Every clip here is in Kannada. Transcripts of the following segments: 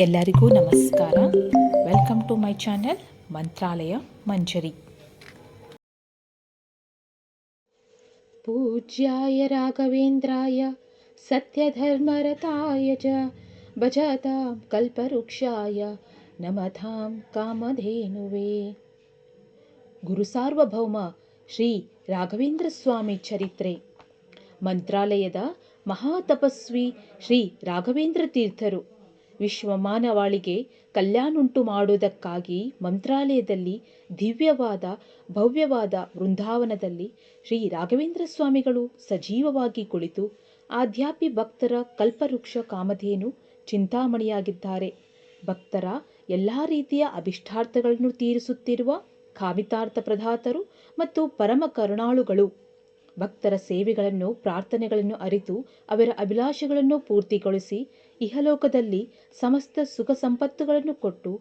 ಎಲ್ಲರಿಗೂ ನಮಸ್ಕಾರ. Welcome to my channel Mantralaya Manjari ಪೂಜ್ಯಾಯ ರಾಘವೇಂದ್ರಾಯ, ಸತ್ಯಧರ್ಮರತಾಯ ಚ, ಭಜತಾಂ ಕಲ್ಪವೃಕ್ಷಾಯ ನಮತಾಂ ಕಾಮಧೇನುವೇ. ಗುರು ಸಾರ್ವಭೌಮ ಶ್ರೀ ರಾಘವೇಂದ್ರ ಸ್ವಾಮಿ ಚರಿತ್ರೆ. ಮಂತ್ರಾಲಯದ ಮಹಾತಪಸ್ವಿ ಶ್ರೀ ರಾಘವೇಂದ್ರ ತೀರ್ಥರು. ವಿಶ್ವಮಾನವಾಳಿಗೆ ಕಲ್ಯಾಣುಂಟು ಮಾಡುವುದಕ್ಕಾಗಿ ಮಂತ್ರಾಲಯದಲ್ಲಿ ದಿವ್ಯವಾದ, ಭವ್ಯವಾದ ವೃಂದಾವನದಲ್ಲಿ ಶ್ರೀ ರಾಘವೇಂದ್ರ ಸ್ವಾಮಿಗಳು ಸಜೀವವಾಗಿ ಕುಳಿತು ಆಧ್ಯಾತ್ಮಿ ಭಕ್ತರ ಕಲ್ಪವೃಕ್ಷ ಕಾಮಧೇನು ಚಿಂತಾಮಣಿಯಾಗಿದ್ದಾರೆ. ಭಕ್ತರ ಎಲ್ಲ ರೀತಿಯ ಅಭಿಷ್ಟಾರ್ಥಗಳನ್ನು ತೀರಿಸುತ್ತಿರುವ ಕಾಮಿತಾರ್ಥ ಪ್ರಧಾತರು ಮತ್ತು ಪರಮ ಕರುಣಾಳುಗಳು ಭಕ್ತರ ಸೇವೆಗಳನ್ನು, ಪ್ರಾರ್ಥನೆಗಳನ್ನು ಅರಿತು ಅವರ ಅಭಿಲಾಷೆಗಳನ್ನು ಪೂರ್ತಿಗೊಳಿಸಿ ಇಹಲೋಕದಲ್ಲಿ ಸಮಸ್ತ ಸುಖ ಸಂಪತ್ತುಗಳನ್ನು ಕೊಟ್ಟು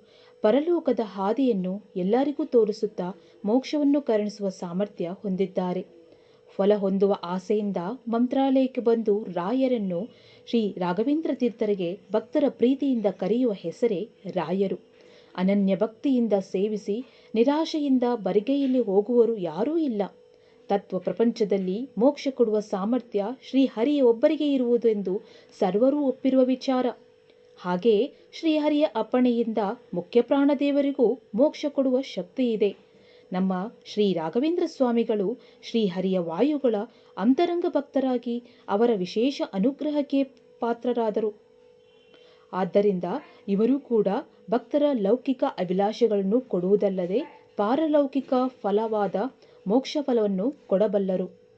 ಪರಲೋಕದ ಹಾದಿಯನ್ನು ಎಲ್ಲರಿಗೂ ತೋರಿಸುತ್ತಾ ಮೋಕ್ಷವನ್ನು ಕರುಣಿಸುವ ಸಾಮರ್ಥ್ಯ ಹೊಂದಿದ್ದಾರೆ. ಫಲ ಹೊಂದುವ ಆಸೆಯಿಂದ ಮಂತ್ರಾಲಯಕ್ಕೆ ಬಂದು ರಾಯರನ್ನು ಶ್ರೀ ರಾಘವೇಂದ್ರ ತೀರ್ಥರಿಗೆ ಭಕ್ತರ ಪ್ರೀತಿಯಿಂದ ಕರೆಯುವ ಹೆಸರೇ ರಾಯರು. ಅನನ್ಯ ಭಕ್ತಿಯಿಂದ ಸೇವಿಸಿ ನಿರಾಶೆಯಿಂದ ಬರಿಗೈಯಲ್ಲಿ ಹೋಗುವರು ಯಾರೂ ಇಲ್ಲ. ತತ್ವ ಪ್ರಪಂಚದಲ್ಲಿ ಮೋಕ್ಷ ಕೊಡುವ ಸಾಮರ್ಥ್ಯ ಶ್ರೀಹರಿಯ ಒಬ್ಬರಿಗೆ ಇರುವುದೆಂದು ಸರ್ವರೂ ಒಪ್ಪಿರುವ ವಿಚಾರ. ಹಾಗೆಯೇ ಶ್ರೀಹರಿಯ ಅಪ್ಪಣೆಯಿಂದ ಮುಖ್ಯ ಪ್ರಾಣದೇವರಿಗೂ ಮೋಕ್ಷ ಕೊಡುವ ಶಕ್ತಿ ಇದೆ. ನಮ್ಮ ಶ್ರೀ ರಾಘವೇಂದ್ರ ಸ್ವಾಮಿಗಳು ಶ್ರೀಹರಿಯ ವಾಯುಗಳ ಅಂತರಂಗ ಭಕ್ತರಾಗಿ ಅವರ ವಿಶೇಷ ಅನುಗ್ರಹಕ್ಕೆ ಪಾತ್ರರಾದರು. ಆದ್ದರಿಂದ ಇವರು ಕೂಡ ಭಕ್ತರ ಲೌಕಿಕ ಅಭಿಲಾಷೆಗಳನ್ನು ಕೊಡುವುದಲ್ಲದೆ ಪಾರಲೌಕಿಕ ಫಲವಾದ ಮೋಕ್ಷ ಫಲವನ್ನು ಕೊಡಬಲ್ಲರು.